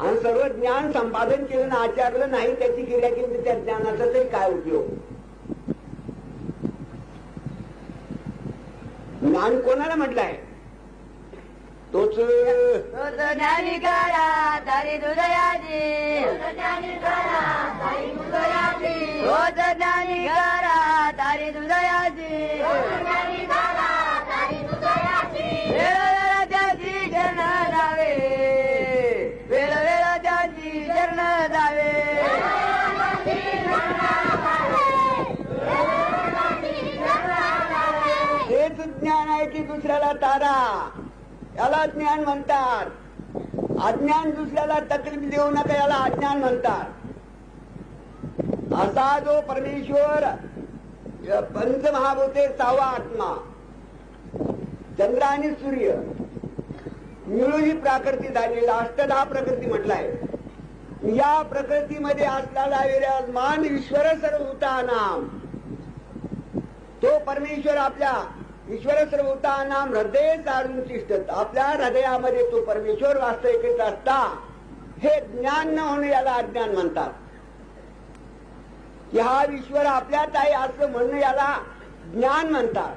आणि सर्व ज्ञान संपादन केलं ना आचारलं नाही त्याची क्रिया केली तर त्या ज्ञानाचा तरी काय उपयोग? ज्ञान कोणाला म्हटलंय? तोच तोच ज्ञानी ज्ञान आहे की दुसऱ्याला तारा? याला ज्ञान म्हणतात. अज्ञान दुसऱ्याला तकलीफ देऊ नका याला अज्ञान म्हणतात. असा जो परमेश्वर पंचमहाभूते सहावा आत्मा चंद्र आणि सूर्य मिळून ही प्राकृती झालेला अष्टदहा प्रकृती म्हटलाय. या प्रकृतीमध्ये असलेला विराजमान ईश्वर सर्व होता नाम तो परमेश्वर आपल्या ईश्वर सर्वतानाम हृदय चालून तिष्ठत. आपल्या हृदयामध्ये तो परमेश्वर वास्तव असता. हे ज्ञान न होणे याला अज्ञान म्हणतात. की हा ईश्वर आपल्यात आहे असं म्हणणं याला ज्ञान म्हणतात.